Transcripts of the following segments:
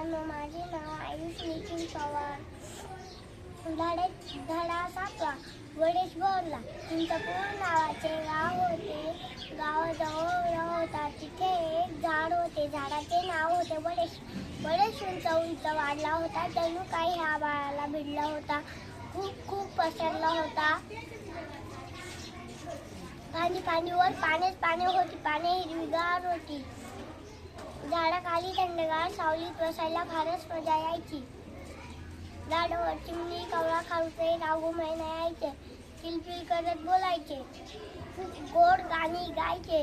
मित्रांनो माझे नाव आयुष नितीन पवार धडे धडा सापला वडेश भरला चिंचपूर नावाचे गाव होते. गावाजवळ होता. तिथे एक झाड होते. झाडाचे नाव होते वडेश. वडेश उंच उंच वाढला होता. जणू काही ह्या बाळाला भिडला होता. खूप खूप पसरला होता. पाणी पाणीवर पाण्यात पाने होती. पाने हिरवीगार होती. झाडाखाली थंडगार सावलीत बसायला फारच मजा यायची. झाडावर चिमणी कवळा खाऊचे राहू महिना यायचे. किलबिल करत बोलायचे. गोड गाणी गायचे.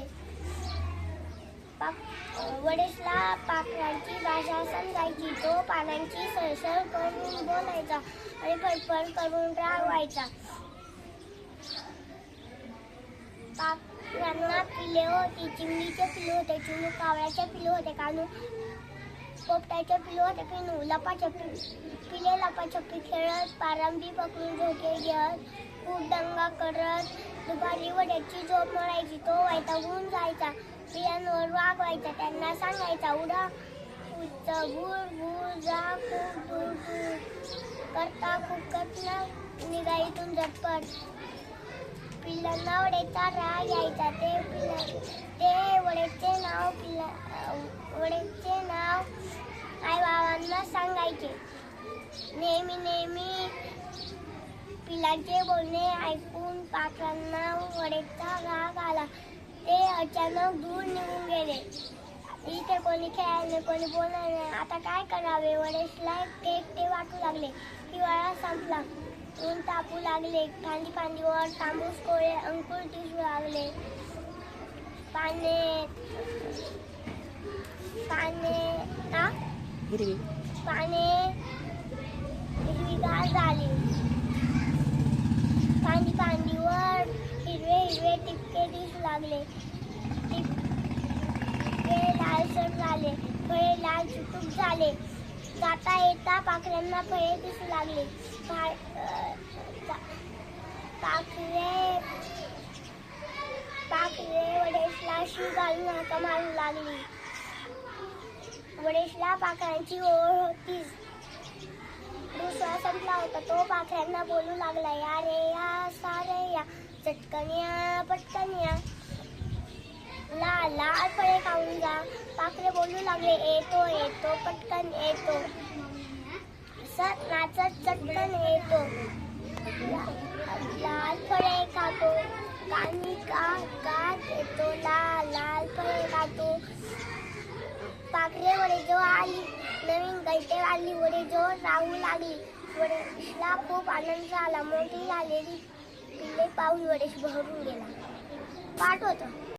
वडेसला पाखरांची भाषा समजायची. तो पानांची सळसळ करून बोलायचा आणि फडफड करून रागवायचा. पाखरांना पिले होती. चिमणीचे पिले होते चिमणी कावळ्याचे पिले होते कानू पोपटाचे पिले होते पिनू लपाछपी पिले लपाछपी खेळत पारंबी पकडून झोके घेत खूप दंगा करत दुपारी वड्याची झोप मोडायची तो वैतागून जायचा पियांवर वागवायचा त्यांना सांगायचा उडा उच्च भूर भूर जा खूप दूर दूर करता खूप कठीण निघाईतून झटपट. पिल्लांना वडेचा राग यायचा. ते पिल्ला ते वडेचे नाव पिल्ला वडेचे नाव आई बाबांना सांगायचे. नेहमी नेहमी पिलांचे बोलणे ऐकून पात्रांना वडेचा राग आला. ते अचानक दूर निघून गेले. इथे कोणी खेळायला कोणी बोलायला. नाही आता काय करावे? वडेसला केक ते वाटू लागले. हिवाळा संपला. ऊन तापू लागले. फांदी फांदीवर तांबूस कोळे अंकुर दिसू लागले. पाने पाने हा हिरवी. पाने हिरवीगार झाली. फांदी फांदीवर हिरवे हिरवे टिपके दिसू लागले. टिपके लालसर झाले. फळे लाल चुटूक झाले. जाता येता पाखऱ्यांना फळे दिसू लागले. पाखरे पाखरे वडेशला शी घालून हाका मारू लागली. वडेशला पाखरांची ओळ होतीच दुसरा संपला होता. तो पाखऱ्यांना बोलू लागला या रे या सारे या चटकन या पटकन या लाल फळे खाऊन जा. पाखरे बोलू लागले येतो येतो पटकन येतो. सत नाचत चटकन येतो. लाल फळे खातो कानी का कात येतो लाल लाल फळे खातो. पाखरे वडे जो आली नवीन गैटे आली वडे जो राहू लागली. वडेशला खूप आनंद झाला मोठी आलेली पिल्ले पाहून वडेश भरून गेला. पाठ होतं.